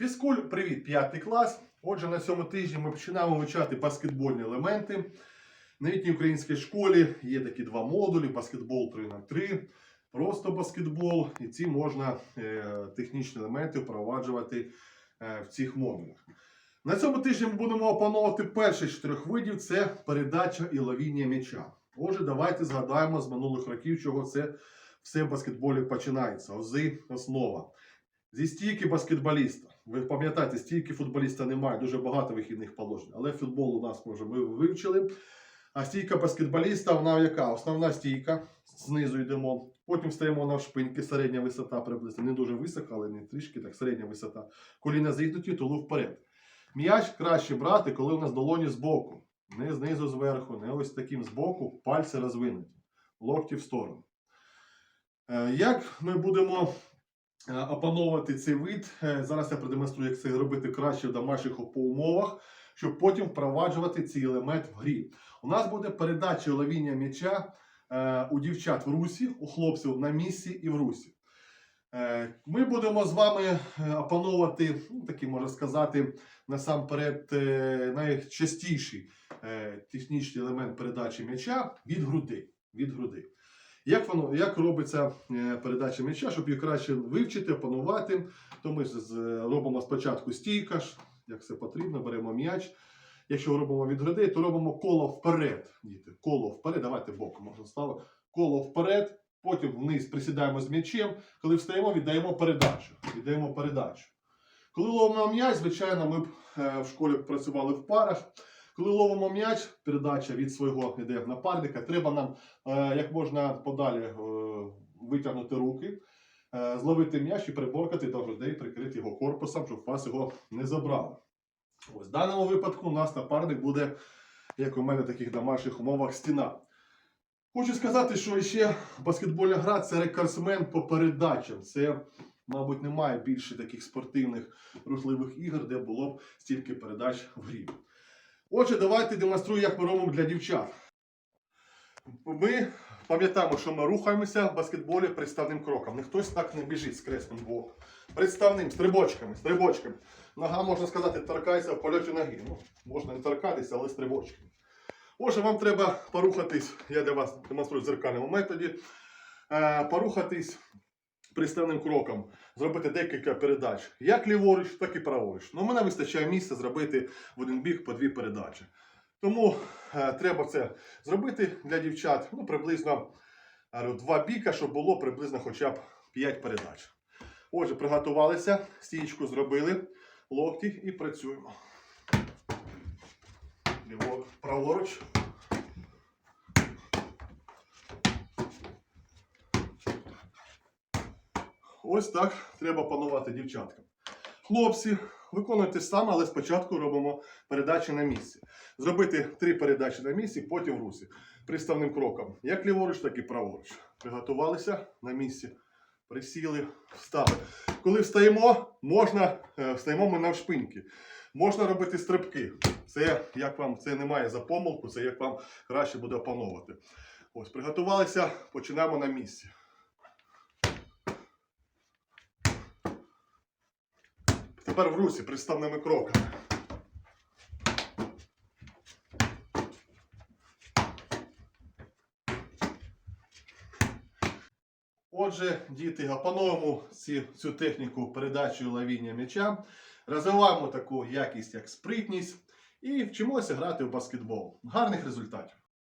Фізкуль, привіт, п'ятий клас. Отже, на цьому тижні ми починаємо вивчати баскетбольні елементи. На літній українській школі є такі два модулі: баскетбол 3 на 3 просто баскетбол, і ці можна е, технічні елементи впроваджувати е, в цих модулях. На цьому тижні ми будемо опановувати перший з чотирьох видів це передача і ловіння м'яча. Отже, давайте згадаємо з минулих років, чого це все в баскетболі починається. Ози, основа. Зі стійки баскетболіста. Ви пам'ятаєте, стійки футболіста немає, дуже багато вихідних положень. Але футбол у нас може ми вивчили. А стійка баскетболіста, вона яка? Основна стійка. Знизу йдемо. Потім стоїмо на шпиньки, середня висота приблизно. Не дуже висока, але не трішки, так, середня висота. Коліна зігнуті, тулу вперед. М'яч краще брати, коли у нас долоні збоку. Не знизу зверху, не ось таким збоку, пальці розвинуті. Локті в сторону. Е, Як ми будемо опановувати цей вид? Е, Зараз я продемонструю, як це робити краще в домашніх умовах, щоб потім впроваджувати цей елемент в грі. У нас буде передача ловіння м'яча е, у дівчат в русі, у хлопців на місці і в русі. Е, Ми будемо з вами е, опановувати, ну, такий можна сказати, насамперед е, найчастіший е, технічний елемент передачі м'яча від груди. Від груди. Як воно як робиться е, передача м'яча, щоб її краще вивчити, опанувати, то ми робимо спочатку стійка, як все потрібно, беремо м'яч. Якщо робимо від груди, то робимо коло вперед. Діти, коло вперед, давайте боком можна ставити. Коло вперед, потім вниз присідаємо з м'ячем. Коли встаємо, віддаємо передачу. Віддаємо передачу. Коли ловимо м'яч, звичайно, ми б е, в школі працювали в парах. Коли ловимо м'яч, передача від свого іде напарника, треба нам е, як можна подалі е, витягнути руки, е, зловити м'яч і приборкати до грудей, прикрити його корпусом, щоб вас його не забрали. Ось в даному випадку у нас напарник буде, як у мене в таких домашніх умовах, стіна. Хочу сказати, що ще баскетбольна гра це рекордсмен по передачам. Це, мабуть, немає більше таких спортивних рухливих ігор, де було б стільки передач в грі. Отже, давайте демонструю, як ми робимо для дівчат. Ми пам'ятаємо, що ми рухаємося в баскетболі представним кроком. Не так не біжить з кресним боком. Представним, стрибочками, стрибочками. Нога, можна сказати, торкається в польоті ноги. Ну, можна не торкатися, але стрибочками. Отже, вам треба порухатись, я для вас демонструю в зеркальному методі. Е, порухатись приставним кроком, зробити декілька передач. Як ліворуч, так і праворуч. Ну, мене вистачає місця зробити в один бік по дві передачі. Тому е, треба це зробити для дівчат ну, приблизно е, два біка, щоб було приблизно хоча б 5 передач. Отже, приготувалися, стічку зробили, локті і працюємо. Ліворуч, праворуч. Ось так треба панувати дівчаткам. Хлопці, виконуйте саме, але спочатку робимо передачі на місці. Зробити три передачі на місці, потім в русі. Приставним кроком. Як ліворуч, так і праворуч. Приготувалися на місці. Присіли, встали. Коли встаємо, можна, е, встаємо ми навшпиньки. Можна робити стрибки. Це як вам це немає за помилку, це як вам краще буде опановувати. Ось, приготувалися, починаємо на місці. Тепер в русі приставними кроками. Отже, діти, опановуємо цю техніку передачі і ловіння м'яча, розвиваємо таку якість, як спритність, і вчимося грати в баскетбол. Гарних результатів!